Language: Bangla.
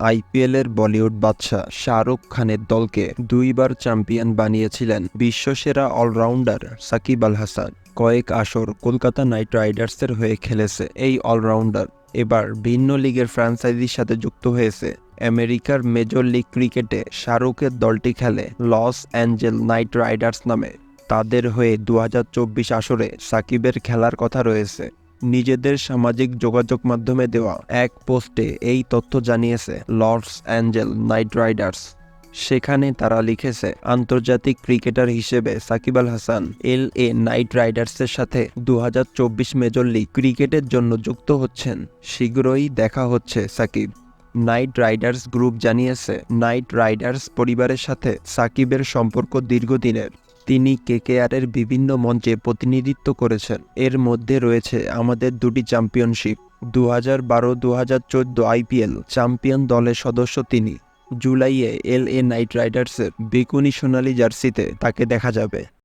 আইপিএলের বলিউড বাদশাহ শাহরুখ খানের দলকে দুইবার চ্যাম্পিয়ন বানিয়েছিলেন বিশ্বসেরা অলরাউন্ডার সাকিব আল হাসান। কয়েক আসর কলকাতা নাইট রাইডার্সের হয়ে খেলেছে এই অলরাউন্ডার। এবার ভিন্ন লিগের ফ্র্যাঞ্চাইজির সাথে যুক্ত হয়েছে আমেরিকার মেজর লিগ ক্রিকেটে শাহরুখের দলটি খেলে লস অ্যাঞ্জেল নাইট রাইডার্স নামে। তাদের হয়ে দুহাজার চব্বিশ আসরে সাকিবের খেলার কথা রয়েছে। নিজেদের সামাজিক যোগাযোগ মাধ্যমে দেওয়া এক পোস্টে এই তথ্য জানিয়েছে লর্ডস অ্যাঞ্জেল নাইট রাইডার্স। সেখানে তারা লিখেছে, আন্তর্জাতিক ক্রিকেটার হিসেবে Shakib Al Hasan, L A Knight রাইডার্সের সাথে দু হাজার চব্বিশ মেজর লিগ ক্রিকেটের জন্য যুক্ত হচ্ছেন। শীঘ্রই দেখা হচ্ছে সাকিব। নাইট রাইডার্স গ্রুপ জানিয়েছে, নাইট রাইডার্স পরিবারের সাথে সাকিবের সম্পর্ক দীর্ঘদিনের। তিনি কেকেআরের বিভিন্ন মঞ্চে প্রতিনিধিত্ব করেছেন। এর মধ্যে রয়েছে আমাদের দুটি চ্যাম্পিয়নশিপ দু হাজার বারো দু হাজার চোদ্দ আইপিএল চ্যাম্পিয়ন দলের সদস্য তিনি। জুলাইয়ে এল এ নাইট রাইডার্সের বেকুনি সোনালি জার্সিতে তাকে দেখা যাবে।